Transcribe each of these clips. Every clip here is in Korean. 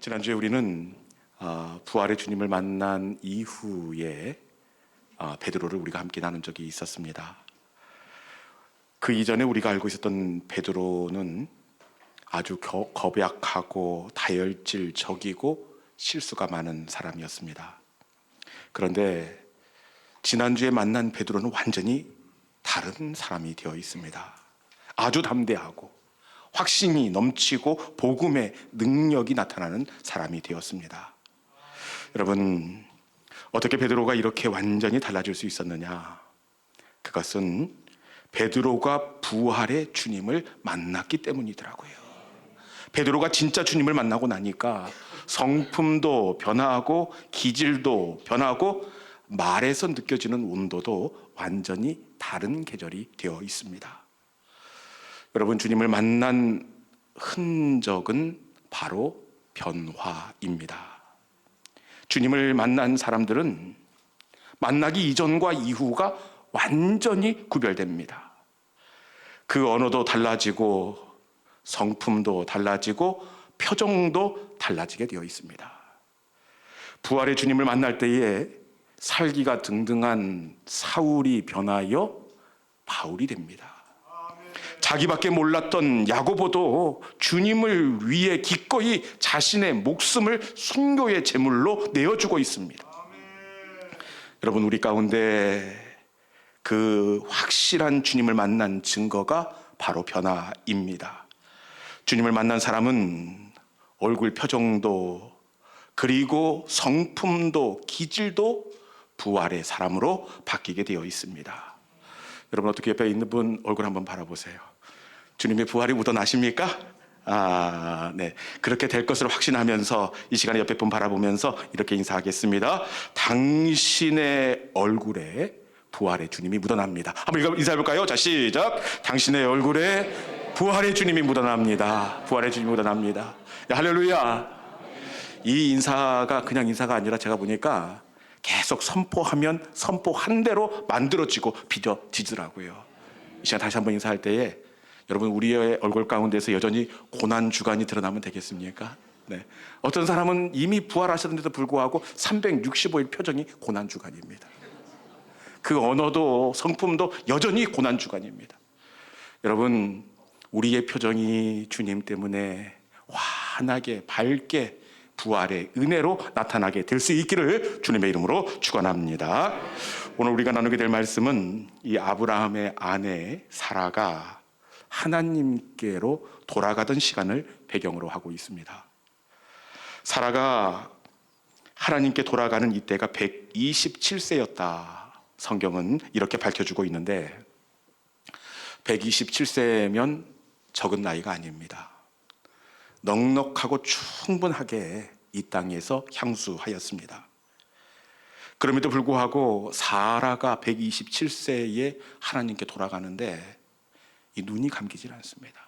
지난주에 우리는 아, 부활의 주님을 만난 이후에 아, 베드로를 우리가 함께 나눈 적이 있었습니다. 그 이전에 우리가 알고 있었던 베드로는 아주 겨- 겁약하고 다혈질적이고 실수가 많은 사람이었습니다. 그런데 지난주에 만난 베드로는 완전히 다른 사람이 되어 있습니다. 아주 담대하고 확신이 넘치고 복음의 능력이 나타나는 사람이 되었습니다. 여러분 어떻게 베드로가 이렇게 완전히 달라질 수 있었느냐? 그것은 베드로가 부활의 주님을 만났기 때문이더라고요. 베드로가 진짜 주님을 만나고 나니까 성품도 변화하고 기질도 변하고 말에서 느껴지는 온도도 완전히 다른 계절이 되어 있습니다. 여러분 주님을 만난 흔적은 바로 변화입니다. 주님을 만난 사람들은 만나기 이전과 이후가 완전히 구별됩니다. 그 언어도 달라지고 성품도 달라지고 표정도 달라지게 되어 있습니다. 부활의 주님을 만날 때에 살기가 등등한 사울이 변하여 바울이 됩니다. 자기밖에 몰랐던 야고보도 주님을 위해 기꺼이 자신의 목숨을 순교의 제물로 내어주고 있습니다. 여러분 우리 가운데 그 확실한 주님을 만난 증거가 바로 변화입니다. 주님을 만난 사람은 얼굴 표정도 그리고 성품도 기질도 부활의 사람으로 바뀌게 되어 있습니다. 여러분 어떻게 옆에 있는 분 얼굴 한번 바라보세요. 주님의 부활이 묻어나십니까? 아, 네. 그렇게 될 것을 확신하면서 이 시간에 옆에 분 바라보면서 이렇게 인사하겠습니다. 당신의 얼굴에 부활의 주님이 묻어납니다. 한번 읽어- 인사해볼까요? 자, 시작. 당신의 얼굴에 부활의 주님이 묻어납니다. 부활의 주님이 묻어납니다. 야, 할렐루야. 이 인사가 그냥 인사가 아니라 제가 보니까 계속 선포하면 선포한 대로 만들어지고 빚어지더라고요. 이 시간 다시 한번 인사할 때에 여러분 우리의 얼굴 가운데서 여전히 고난 주간이 드러나면 되겠습니까? 네. 어떤 사람은 이미 부활하셨는데도 불구하고 365일 표정이 고난 주간입니다. 그 언어도 성품도 여전히 고난 주간입니다. 여러분 우리의 표정이 주님 때문에 환하게 밝게 부활의 은혜로 나타나게 될 수 있기를 주님의 이름으로 축원합니다. 오늘 우리가 나누게 될 말씀은 이 아브라함의 아내 사라가 하나님께로 돌아가던 시간을 배경으로 하고 있습니다. 사라가 하나님께 돌아가는 이때가 127세였다. 성경은 이렇게 밝혀주고 있는데 127세면 적은 나이가 아닙니다. 넉넉하고 충분하게 이 땅에서 향수하였습니다. 그럼에도 불구하고 사라가 127세에 하나님께 돌아가는데 이 눈이 감기질 않습니다.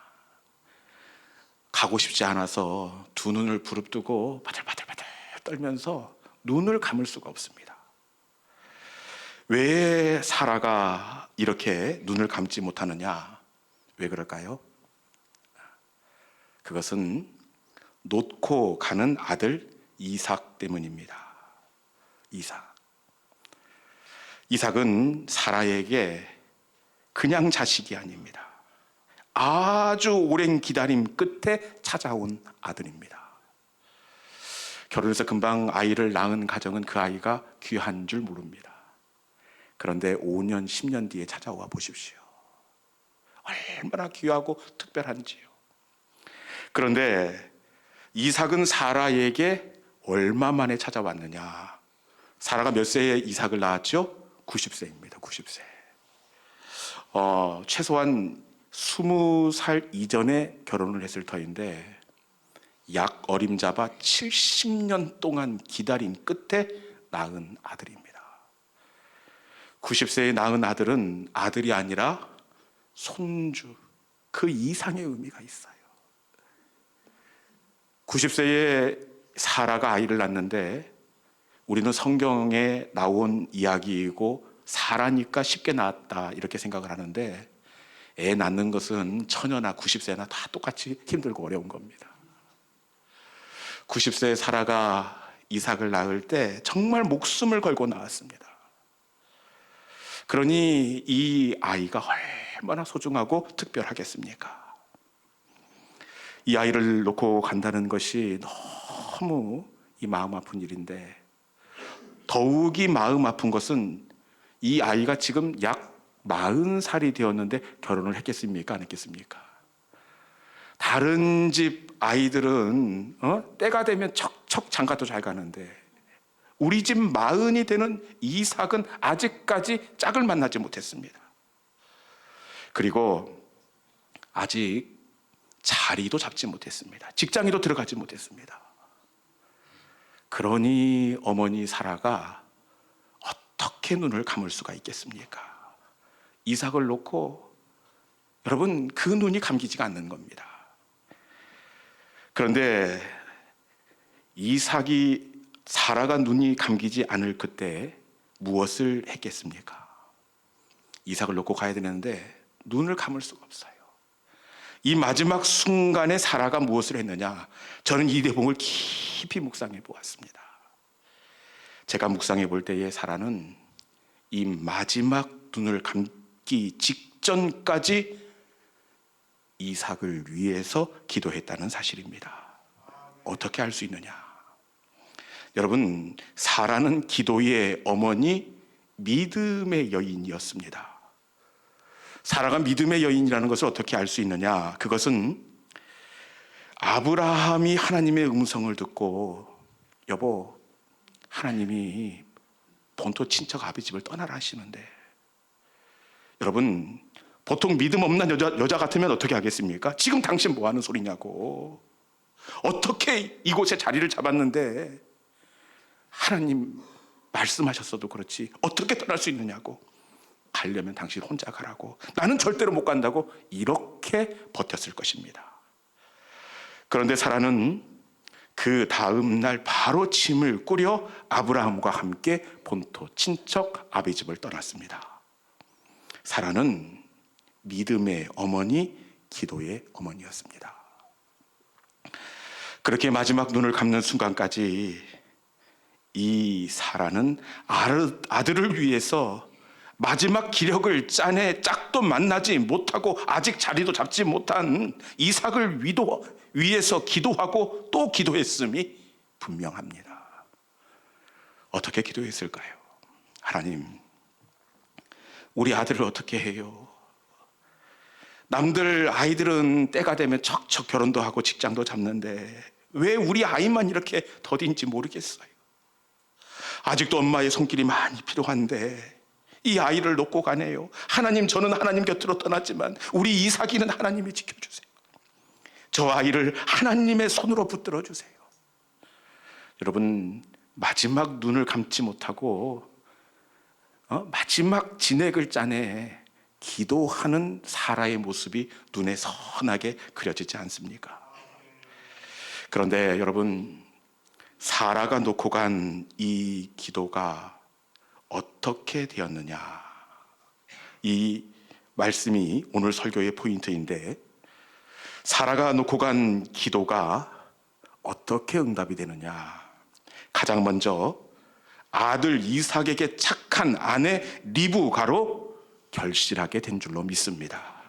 가고 싶지 않아서 두 눈을 부릅뜨고 바들바들바들 떨면서 눈을 감을 수가 없습니다. 왜 사라가 이렇게 눈을 감지 못하느냐? 왜 그럴까요? 그것은 놓고 가는 아들 이삭 때문입니다. 이삭. 이삭은 사라에게 그냥 자식이 아닙니다. 아주 오랜 기다림 끝에 찾아온 아들입니다. 결혼해서 금방 아이를 낳은 가정은 그 아이가 귀한 줄 모릅니다. 그런데 5년, 10년 뒤에 찾아와 보십시오. 얼마나 귀하고 특별한지요. 그런데 이삭은 사라에게 얼마 만에 찾아왔느냐? 사라가 몇 세에 이삭을 낳았죠? 90세입니다. 90세. 어, 최소한 20살 이전에 결혼을 했을 터인데 약 어림잡아 70년 동안 기다린 끝에 낳은 아들입니다. 90세에 낳은 아들은 아들이 아니라 손주 그 이상의 의미가 있어요. 90세에 사라가 아이를 낳는데 우리는 성경에 나온 이야기이고 사라니까 쉽게 낳았다 이렇게 생각을 하는데 애 낳는 것은 처녀나 90세나 다 똑같이 힘들고 어려운 겁니다. 90세 사라가 이삭을 낳을 때 정말 목숨을 걸고 낳았습니다. 그러니 이 아이가 얼마나 소중하고 특별하겠습니까? 이 아이를 놓고 간다는 것이 너무 이 마음 아픈 일인데 더욱이 마음 아픈 것은 이 아이가 지금 약 40살이 되었는데 결혼을 했겠습니까? 안 했겠습니까? 다른 집 아이들은 어? 때가 되면 척척 장가도 잘 가는데 우리 집 마흔이 되는 이삭은 아직까지 짝을 만나지 못했습니다. 그리고 아직 자리도 잡지 못했습니다. 직장에도 들어가지 못했습니다. 그러니 어머니 사라가 어떻게 눈을 감을 수가 있겠습니까? 이삭을 놓고 여러분 그 눈이 감기지가 않는 겁니다. 그런데 이삭이 사라가 눈이 감기지 않을 그때 무엇을 했겠습니까? 이삭을 놓고 가야 되는데 눈을 감을 수가 없어요. 이 마지막 순간에 사라가 무엇을 했느냐? 저는 이 대목을 깊이 묵상해 보았습니다. 제가 묵상해 볼 때에 사라는 이 마지막 눈을 감 기 직전까지 이삭을 위해서 기도했다는 사실입니다. 어떻게 할수 있느냐? 여러분, 사라는 기도의 어머니 믿음의 여인이었습니다. 사라가 믿음의 여인이라는 것을 어떻게 알 수 있느냐? 그것은 아브라함이 하나님의 음성을 듣고 여보, 하나님이 본토 친척 아비 집을 떠나라 하시는데 여러분 보통 믿음 없는 여자, 여자 같으면 어떻게 하겠습니까? 지금 당신 뭐 하는 소리냐고. 어떻게 이곳에 자리를 잡았는데 하나님 말씀하셨어도 그렇지 어떻게 떠날 수 있느냐고. 가려면 당신 혼자 가라고. 나는 절대로 못 간다고 이렇게 버텼을 것입니다. 그런데 사라는 그 다음 날 바로 짐을 꾸려 아브라함과 함께 본토 친척 아비 집을 떠났습니다. 사라는 믿음의 어머니, 기도의 어머니였습니다. 그렇게 마지막 눈을 감는 순간까지 이 사라는 아들을 위해서 마지막 기력을 짜내 짝도 만나지 못하고 아직 자리도 잡지 못한 이삭을 위도, 위해서 기도하고 또 기도했음이 분명합니다. 어떻게 기도했을까요? 하나님, 우리 아들을 어떻게 해요? 남들 아이들은 때가 되면 척척 결혼도 하고 직장도 잡는데 왜 우리 아이만 이렇게 더딘지 모르겠어요. 아직도 엄마의 손길이 많이 필요한데 이 아이를 놓고 가네요. 하나님 저는 하나님 곁으로 떠났지만 우리 이삭이는 하나님이 지켜주세요. 저 아이를 하나님의 손으로 붙들어 주세요. 여러분 마지막 눈을 감지 못하고 어? 마지막 진액을 짜내 기도하는 사라의 모습이 눈에 선하게 그려지지 않습니까? 그런데 여러분 사라가 놓고 간 이 기도가 어떻게 되었느냐? 이 말씀이 오늘 설교의 포인트인데 사라가 놓고 간 기도가 어떻게 응답이 되느냐? 가장 먼저 아들 이삭에게 착 한 아내 리브가로 결실하게 된 줄로 믿습니다.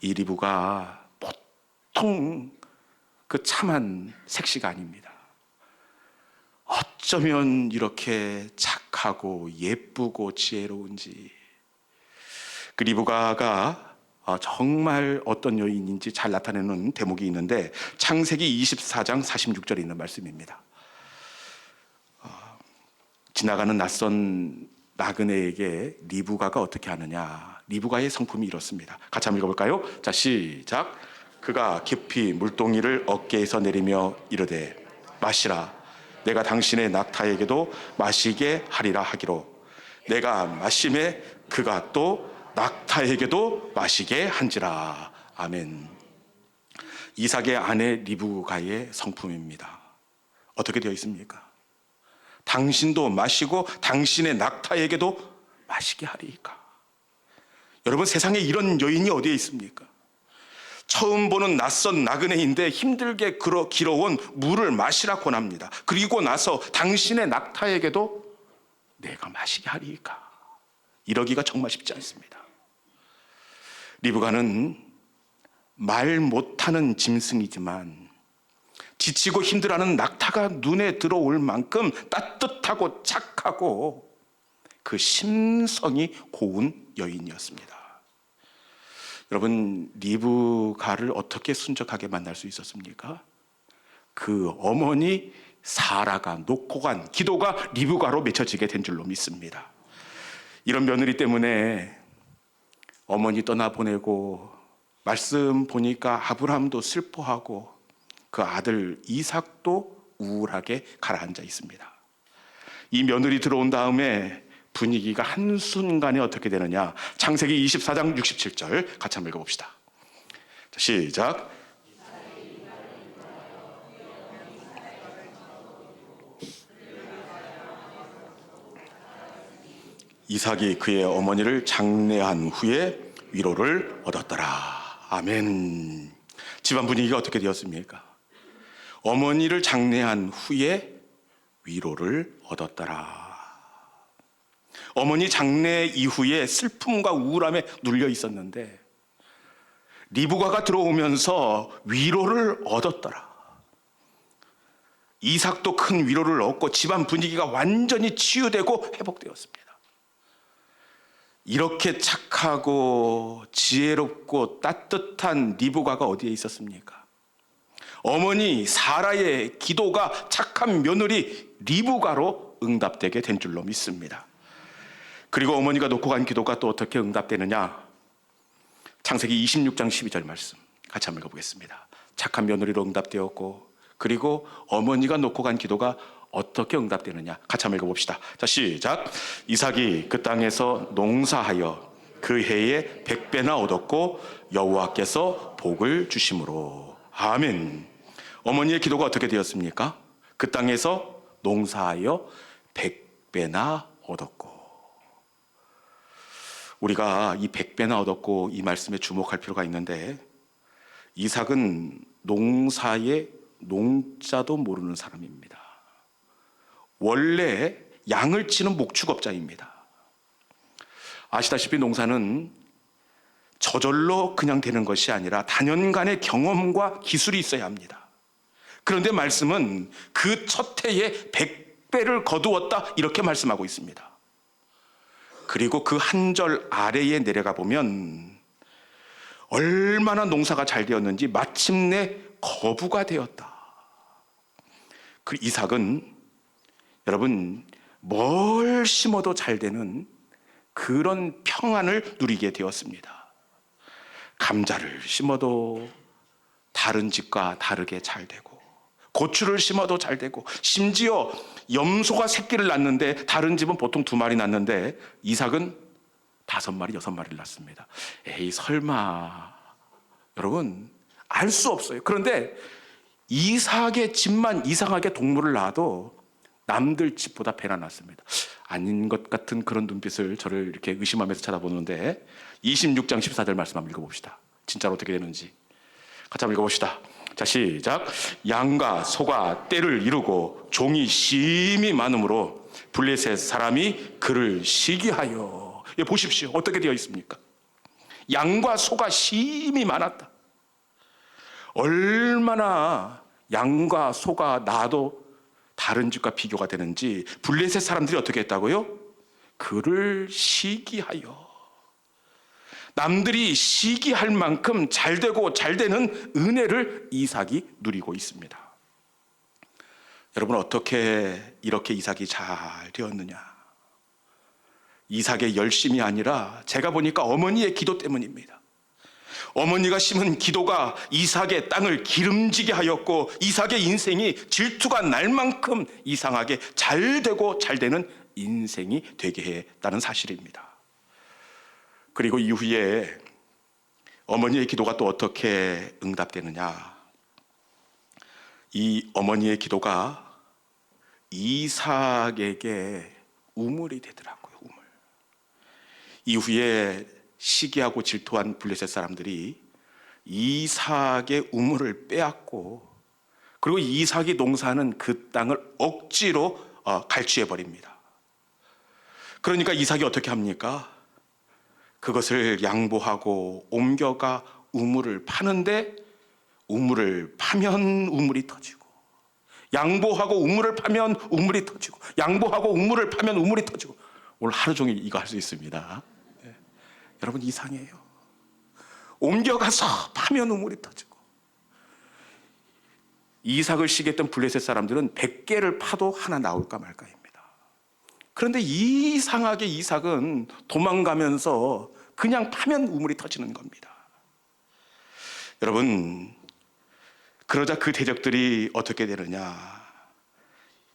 이 리브가 보통 그 참한 색시가 아닙니다. 어쩌면 이렇게 착하고 예쁘고 지혜로운지 그 리브가가 어, 정말 어떤 여인인지 잘 나타내는 대목이 있는데 창세기 24장 46절에 있는 말씀입니다. 어, 지나가는 낯선 나그네에게 리브가가 어떻게 하느냐? 리브가의 성품이 이렇습니다. 같이 한번 읽어볼까요? 자 시작. 그가 깊이 물동이를 어깨에서 내리며 이르되 마시라. 내가 당신의 낙타에게도 마시게 하리라 하기로 내가 마심에 그가 또 낙타에게도 마시게 한지라 아멘 이삭의 아내 리브가의 성품입니다 어떻게 되어 있습니까? 당신도 마시고 당신의 낙타에게도 마시게 하리까 여러분 세상에 이런 여인이 어디에 있습니까? 처음 보는 낯선 나그네인데 힘들게 걸어 길어온 물을 마시라 권합니다. 그리고 나서 당신의 낙타에게도 내가 마시게 하리이까. 이러기가 정말 쉽지 않습니다. 리브가는 말 못하는 짐승이지만 지치고 힘들어하는 낙타가 눈에 들어올 만큼 따뜻하고 착하고 그 심성이 고운 여인이었습니다. 여러분 리브가를 어떻게 순적하게 만날 수 있었습니까? 그 어머니 사라가 놓고 간 기도가 리브가로 맺혀지게 된 줄로 믿습니다. 이런 며느리 때문에 어머니 떠나보내고 말씀 보니까 아브라함도 슬퍼하고 그 아들 이삭도 우울하게 가라앉아 있습니다. 이 며느리 들어온 다음에 분위기가 한순간에 어떻게 되느냐. 창세기 24장 67절 같이 한번 읽어봅시다. 자, 시작. 이삭이 그의 어머니를 장례한 후에 위로를 얻었더라. 아멘. 집안 분위기가 어떻게 되었습니까? 어머니를 장례한 후에 위로를 얻었더라. 어머니 장례 이후에 슬픔과 우울함에 눌려 있었는데 리브가가 들어오면서 위로를 얻었더라. 이삭도 큰 위로를 얻고 집안 분위기가 완전히 치유되고 회복되었습니다. 이렇게 착하고 지혜롭고 따뜻한 리브가가 어디에 있었습니까? 어머니 사라의 기도가 착한 며느리 리브가로 응답되게 된 줄로 믿습니다. 그리고 어머니가 놓고 간 기도가 또 어떻게 응답되느냐? 창세기 26장 12절 말씀 같이 한번 읽어보겠습니다. 착한 며느리로 응답되었고 그리고 어머니가 놓고 간 기도가 어떻게 응답되느냐? 같이 한번 읽어봅시다. 자 시작. 이삭이 그 땅에서 농사하여 그 해에 백 배나 얻었고 여호와께서 복을 주심으로 아멘. 어머니의 기도가 어떻게 되었습니까? 그 땅에서 농사하여 백배나 얻었고 우리가 이 백배나 얻었고 이 말씀에 주목할 필요가 있는데 이삭은 농사의 농자도 모르는 사람입니다. 원래 양을 치는 목축업자입니다. 아시다시피 농사는 저절로 그냥 되는 것이 아니라 단연간의 경험과 기술이 있어야 합니다. 그런데 말씀은 그 첫 해에 백배를 거두었다 이렇게 말씀하고 있습니다. 그리고 그 한 절 아래에 내려가 보면 얼마나 농사가 잘 되었는지 마침내 거부가 되었다. 그 이삭은 여러분 뭘 심어도 잘 되는 그런 평안을 누리게 되었습니다. 감자를 심어도 다른 집과 다르게 잘 되고 고추를 심어도 잘 되고 심지어 염소가 새끼를 낳는데 다른 집은 보통 두 마리 낳는데 이삭은 다섯 마리 여섯 마리를 낳습니다. 에이 설마 여러분 알 수 없어요. 그런데 이삭의 집만 이상하게 동물을 낳아도 남들 집보다 배나 낫습니다. 아닌 것 같은 그런 눈빛을 저를 이렇게 의심하면서 쳐다보는데 26장 14절 말씀 한번 읽어봅시다. 진짜로 어떻게 되는지 같이 한번 읽어봅시다. 자 시작. 양과 소가 때를 이루고 종이 심이 많으므로 블레셋 사람이 그를 시기하여 예, 보십시오. 어떻게 되어 있습니까? 양과 소가 심이 많았다. 얼마나 양과 소가 나도 다른 집과 비교가 되는지 블레셋 사람들이 어떻게 했다고요? 그를 시기하여 남들이 시기할 만큼 잘 되고 잘 되는 은혜를 이삭이 누리고 있습니다. 여러분 어떻게 이렇게 이삭이 잘 되었느냐? 이삭의 열심이 아니라 제가 보니까 어머니의 기도 때문입니다. 어머니가 심은 기도가 이삭의 땅을 기름지게 하였고 이삭의 인생이 질투가 날 만큼 이상하게 잘 되고 잘 되는 인생이 되게 했다는 사실입니다. 그리고 이후에 어머니의 기도가 또 어떻게 응답되느냐? 이 어머니의 기도가 이삭에게 우물이 되더라고요. 우물. 이후에 시기하고 질투한 블레셋 사람들이 이삭의 우물을 빼앗고 그리고 이삭이 농사하는 그 땅을 억지로 어, 갈취해 버립니다. 그러니까 이삭이 어떻게 합니까? 그것을 양보하고 옮겨가 우물을 파는데 우물을 파면 우물이 터지고 양보하고 우물을 파면 우물이 터지고 양보하고 우물을 파면 우물이 터지고 오늘 하루 종일 이거 할 수 있습니다. 예. 여러분 이상해요. 옮겨가서 파면 우물이 터지고 이삭을 시겠던 블레셋 사람들은 100개를 파도 하나 나올까 말까입니다. 그런데 이상하게 이삭은 도망가면서 그냥 파면 우물이 터지는 겁니다. 여러분 그러자 그 대적들이 어떻게 되느냐?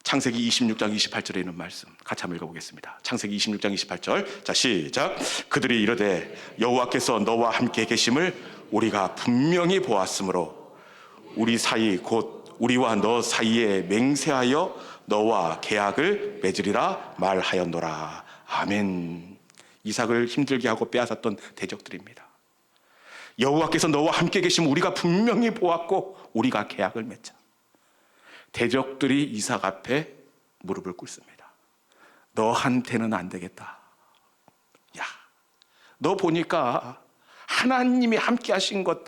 창세기 26장 28절에 있는 말씀 같이 한번 읽어보겠습니다. 창세기 26장 28절. 자 시작. 그들이 이르되 여호와께서 너와 함께 계심을 우리가 분명히 보았으므로 우리 사이 곧 우리와 너 사이에 맹세하여 너와 계약을 맺으리라 말하였노라. 아멘. 이삭을 힘들게 하고 빼앗았던 대적들입니다. 여호와께서 너와 함께 계시면 우리가 분명히 보았고 우리가 계약을 맺자. 대적들이 이삭 앞에 무릎을 꿇습니다. 너한테는 안 되겠다. 야, 너 보니까 하나님이 함께 하신 것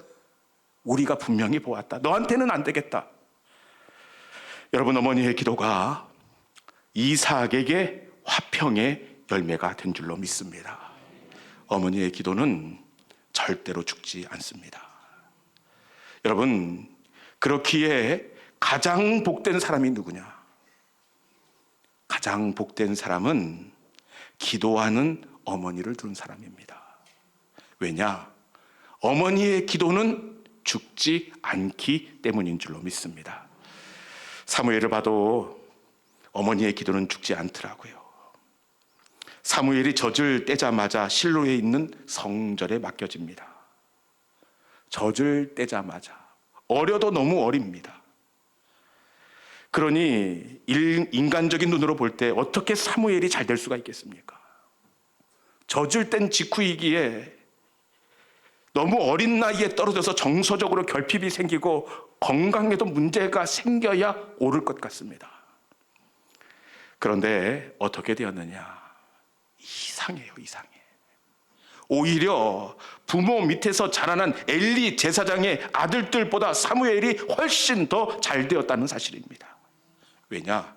우리가 분명히 보았다. 너한테는 안 되겠다. 여러분 어머니의 기도가 이삭에게 화평의 열매가 된 줄로 믿습니다. 어머니의 기도는 절대로 죽지 않습니다. 여러분, 그렇기에 가장 복된 사람이 누구냐? 가장 복된 사람은 기도하는 어머니를 두는 사람입니다. 왜냐? 어머니의 기도는 죽지 않기 때문인 줄로 믿습니다. 사무엘을 봐도 어머니의 기도는 죽지 않더라고요. 사무엘이 젖을 떼자마자 실로에 있는 성전에 맡겨집니다. 젖을 떼자마자 어려도 너무 어립니다. 그러니 일- 인간적인 눈으로 볼 때 어떻게 사무엘이 잘 될 수가 있겠습니까? 젖을 뗀 직후이기에 너무 어린 나이에 떨어져서 정서적으로 결핍이 생기고 건강에도 문제가 생겨야 오를 것 같습니다. 그런데 어떻게 되었느냐? 이상해요, 이상해. 오히려 부모 밑에서 자라난 엘리 제사장의 아들들보다 사무엘이 훨씬 더 잘 되었다는 사실입니다. 왜냐?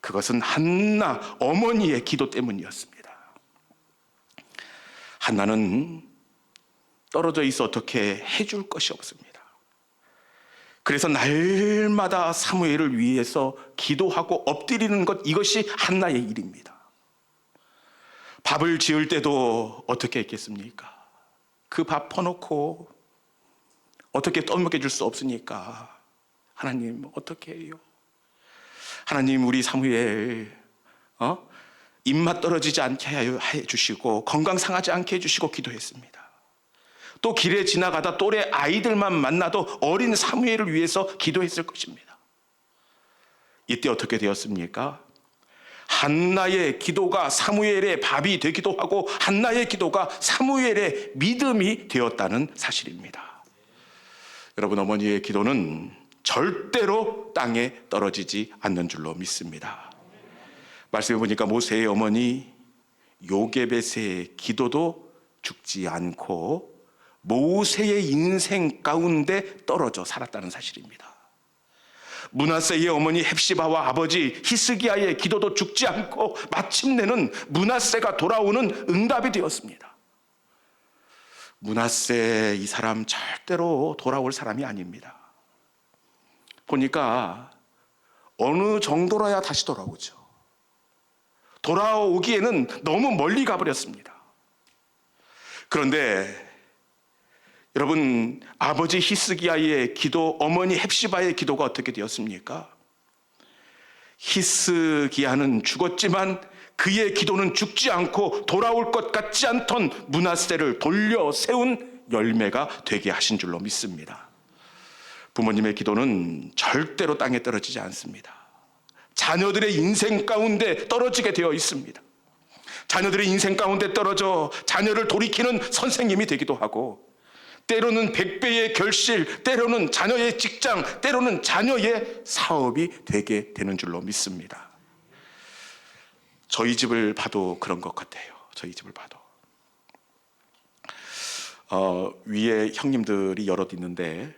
그것은 한나 어머니의 기도 때문이었습니다. 한나는 떨어져 있어 어떻게 해줄 것이 없습니다. 그래서 날마다 사무엘을 위해서 기도하고 엎드리는 것 이것이 한나의 일입니다. 밥을 지을 때도 어떻게 했겠습니까? 그 밥 퍼놓고 어떻게 떠먹여 줄 수 없으니까 하나님 어떻게 해요? 하나님 우리 사무엘 어? 입맛 떨어지지 않게 해 주시고 건강 상하지 않게 해 주시고 기도했습니다. 또 길에 지나가다 또래 아이들만 만나도 어린 사무엘을 위해서 기도했을 것입니다. 이때 어떻게 되었습니까? 한나의 기도가 사무엘의 밥이 되기도 하고 한나의 기도가 사무엘의 믿음이 되었다는 사실입니다. 여러분 어머니의 기도는 절대로 땅에 떨어지지 않는 줄로 믿습니다. 말씀해 보니까 모세의 어머니 요게벳의 기도도 죽지 않고 모세의 인생 가운데 떨어져 살았다는 사실입니다. 문하세의 어머니 헵시바와 아버지 히스기야의 기도도 죽지 않고 마침내는 문하세가 돌아오는 응답이 되었습니다. 문하세 이 사람 절대로 돌아올 사람이 아닙니다. 보니까 어느 정도로야 다시 돌아오죠. 돌아오기에는 너무 멀리 가버렸습니다. 그런데 여러분 아버지 히스기야의 기도, 어머니 헵시바의 기도가 어떻게 되었습니까? 히스기야는 죽었지만 그의 기도는 죽지 않고 돌아올 것 같지 않던 문하세를 돌려 세운 열매가 되게 하신 줄로 믿습니다. 부모님의 기도는 절대로 땅에 떨어지지 않습니다. 자녀들의 인생 가운데 떨어지게 되어 있습니다. 자녀들의 인생 가운데 떨어져 자녀를 돌이키는 선생님이 되기도 하고 때로는 백배의 결실, 때로는 자녀의 직장, 때로는 자녀의 사업이 되게 되는 줄로 믿습니다. 저희 집을 봐도 그런 것 같아요. 저희 집을 봐도. 어, 위에 형님들이 여럿 있는데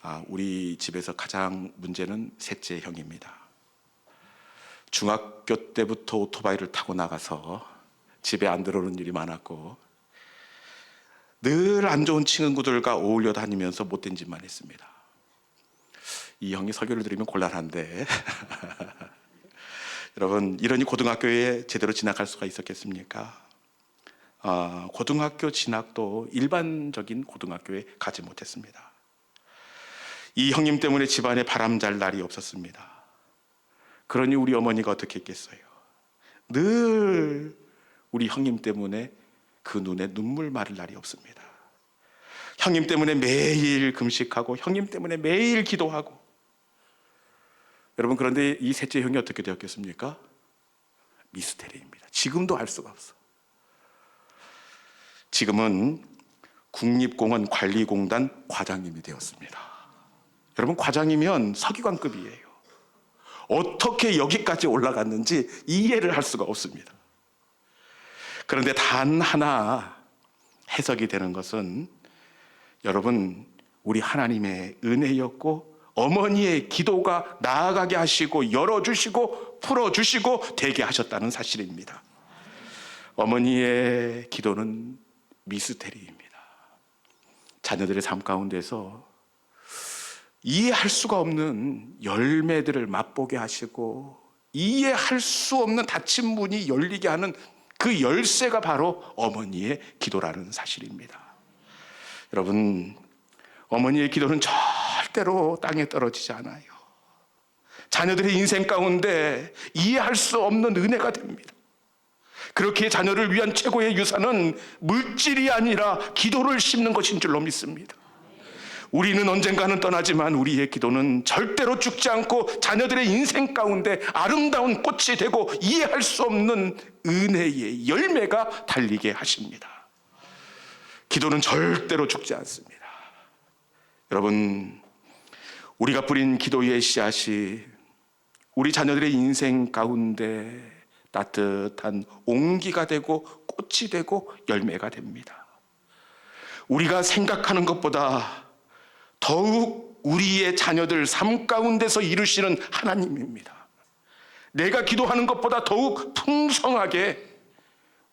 아, 우리 집에서 가장 문제는 셋째 형입니다. 중학교 때부터 오토바이를 타고 나가서 집에 안 들어오는 일이 많았고 늘 안 좋은 친구들과 어울려 다니면서 못된 짓만 했습니다. 이 형이 설교를 들으면 곤란한데 여러분 이러니 고등학교에 제대로 진학할 수가 있었겠습니까? 아, 고등학교 진학도 일반적인 고등학교에 가지 못했습니다. 이 형님 때문에 집안에 바람 잘 날이 없었습니다. 그러니 우리 어머니가 어떻게 했겠어요? 늘 우리 형님 때문에 그 눈에 눈물 마를 날이 없습니다. 형님 때문에 매일 금식하고 형님 때문에 매일 기도하고 여러분 그런데 이 셋째 형이 어떻게 되었겠습니까? 미스테리입니다. 지금도 알 수가 없어. 지금은 국립공원 관리공단 과장님이 되었습니다. 여러분 과장이면 서기관급이에요. 어떻게 여기까지 올라갔는지 이해를 할 수가 없습니다. 그런데 단 하나 해석이 되는 것은 여러분 우리 하나님의 은혜였고 어머니의 기도가 나아가게 하시고 열어주시고 풀어주시고 되게 하셨다는 사실입니다. 어머니의 기도는 미스테리입니다. 자녀들의 삶 가운데서 이해할 수가 없는 열매들을 맛보게 하시고 이해할 수 없는 닫힌 문이 열리게 하는 그 열쇠가 바로 어머니의 기도라는 사실입니다. 여러분, 어머니의 기도는 절대로 땅에 떨어지지 않아요. 자녀들의 인생 가운데 이해할 수 없는 은혜가 됩니다. 그렇게 자녀를 위한 최고의 유산은 물질이 아니라 기도를 심는 것인 줄로 믿습니다. 우리는 언젠가는 떠나지만 우리의 기도는 절대로 죽지 않고 자녀들의 인생 가운데 아름다운 꽃이 되고 이해할 수 없는 은혜의 열매가 달리게 하십니다. 기도는 절대로 죽지 않습니다. 여러분, 우리가 뿌린 기도의 씨앗이 우리 자녀들의 인생 가운데 따뜻한 온기가 되고 꽃이 되고 열매가 됩니다. 우리가 생각하는 것보다 더욱 우리의 자녀들 삶 가운데서 이루시는 하나님입니다. 내가 기도하는 것보다 더욱 풍성하게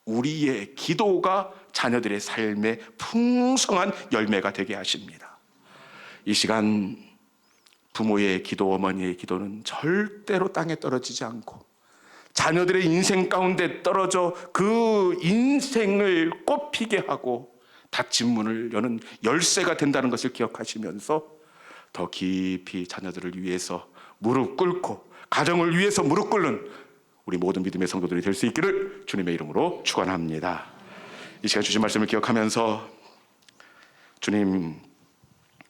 우리의 기도가 자녀들의 삶에 풍성한 열매가 되게 하십니다. 이 시간 부모의 기도, 어머니의 기도는 절대로 땅에 떨어지지 않고 자녀들의 인생 가운데 떨어져 그 인생을 꽃피게 하고 닫힌 문을 여는 열쇠가 된다는 것을 기억하시면서 더 깊이 자녀들을 위해서 무릎 꿇고 가정을 위해서 무릎 꿇는 우리 모든 믿음의 성도들이 될 수 있기를 주님의 이름으로 축원합니다. 이 시간 주신 말씀을 기억하면서 주님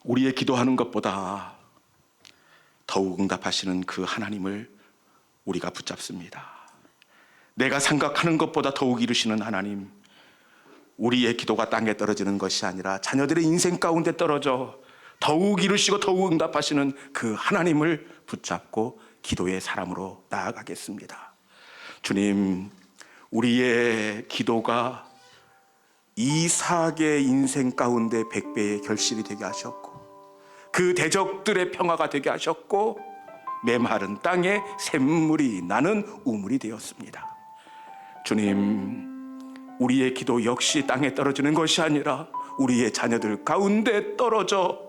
우리의 기도하는 것보다 더욱 응답하시는 그 하나님을 우리가 붙잡습니다. 내가 생각하는 것보다 더욱 이루시는 하나님, 우리의 기도가 땅에 떨어지는 것이 아니라 자녀들의 인생 가운데 떨어져 더욱 이루시고 더욱 응답하시는 그 하나님을 붙잡고 기도의 사람으로 나아가겠습니다. 주님, 우리의 기도가 이삭의 인생 가운데 백배의 결실이 되게 하셨고 그 대적들의 평화가 되게 하셨고 메마른 땅에 샘물이 나는 우물이 되었습니다. 주님, 우리의 기도 역시 땅에 떨어지는 것이 아니라 우리의 자녀들 가운데 떨어져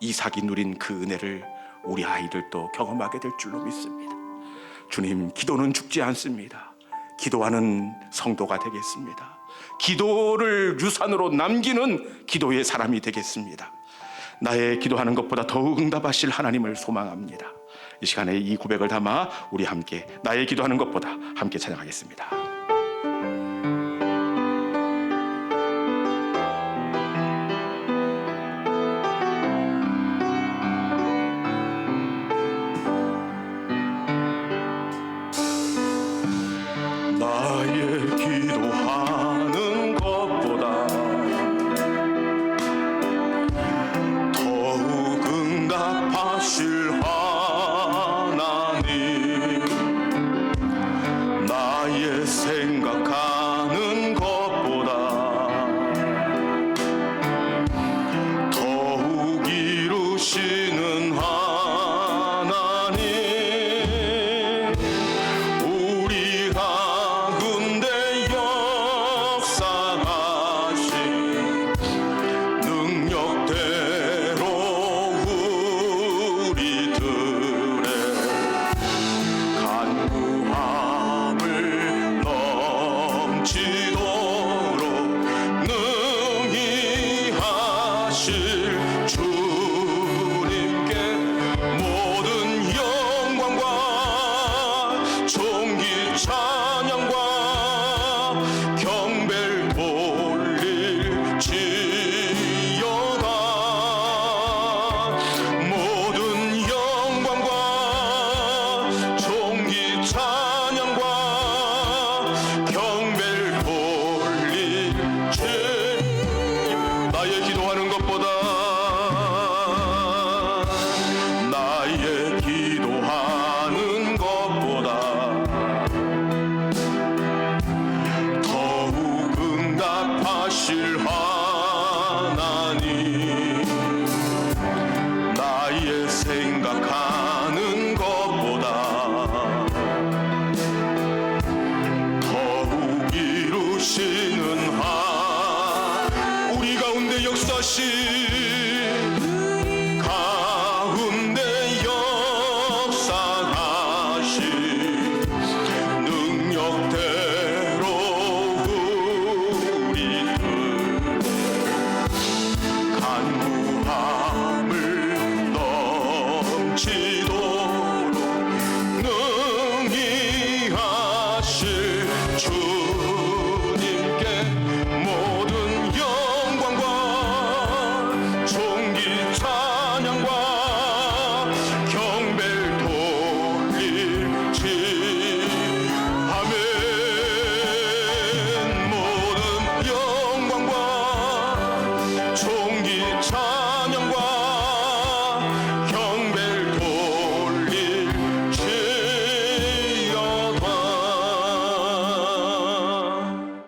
이삭이 누린 그 은혜를 우리 아이들도 경험하게 될 줄로 믿습니다. 주님, 기도는 죽지 않습니다. 기도하는 성도가 되겠습니다. 기도를 유산으로 남기는 기도의 사람이 되겠습니다. 나의 기도하는 것보다 더욱 응답하실 하나님을 소망합니다. 이 시간에 이 고백을 담아 우리 함께 나의 기도하는 것보다 함께 찬양하겠습니다.